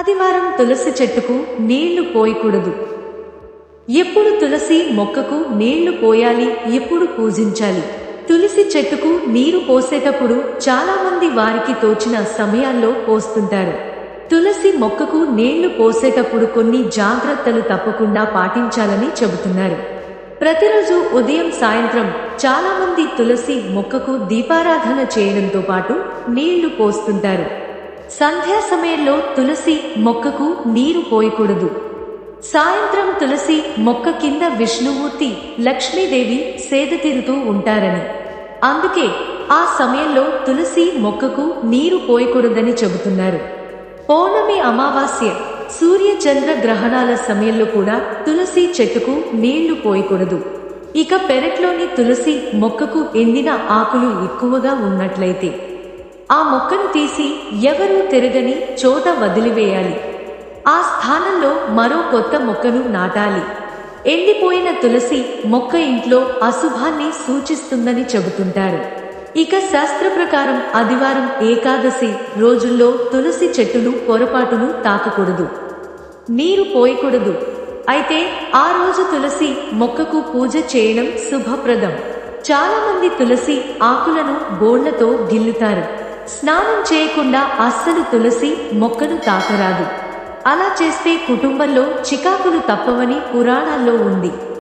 ఆదివారం తులసి చెట్టుకు నీళ్ళు పోయకూడదు. ఎప్పుడు తులసి మొక్కకు నీళ్ళు పోయాలి ఎప్పుడు పూజించాలి? తులసి చెట్టుకు నీరు పోసేటప్పుడు చాలా మంది వారికి తోచిన సమయాల్లో పోస్తుంటారు. తులసి మొక్కకు నీళ్ళు పోసేటప్పుడు కొన్ని జాగ్రత్తలు తప్పకుండా పాటించాలని చెబుతున్నారు. ప్రతిరోజు ఉదయం సాయంత్రం చాలా మంది తులసి మొక్కకు దీపారాధన చేయడంతో పాటు నీళ్ళు పోస్తుంటారు. సంధ్యా సమయంలో తులసి మొక్కకు నీరు పోయకూడదు. సాయంత్రం తులసి మొక్క కింద విష్ణుమూర్తి లక్ష్మీదేవి సేద తీరుతూ ఉంటారని. అందుకే ఆ సమయంలో తులసి మొక్కకు నీరు పోయకూడదని చెబుతున్నారు. పౌర్ణమి అమావాస్య సూర్య చంద్ర గ్రహణాల సమయంలో కూడా తులసి చెట్టుకు నీళ్ళు పోయకూడదు. ఇక పెరట్లోని తులసి మొక్కకు ఎండిన ఆకులు ఎక్కువగా ఉన్నట్లయితే ఆ మొక్కను తీసి ఎవరూ తిరగని చోట వదిలివేయాలి. ఆ స్థానంలో మరో కొత్త మొక్కను నాటాలి. ఎండిపోయిన తులసి మొక్క ఇంట్లో అశుభాన్ని సూచిస్తుందని చెబుతుంటారు. ఇక శాస్త్ర ప్రకారం ఆదివారం ఏకాదశి రోజుల్లో తులసి చెట్టును పొరపాటును తాకకూడదు. నీరు పోయకూడదు. అయితే ఆ రోజు తులసి మొక్కకు పూజ చేయడం శుభప్రదం. చాలామంది తులసి ఆకులను గోళ్ళతో గిల్లుతారు. స్నానం చేయకుండా అస్సలు తులసి మొక్కను తాకరాదు. అలా చేస్తే కుటుంబంలో చికాకులు తప్పవని పురాణాల్లో ఉంది.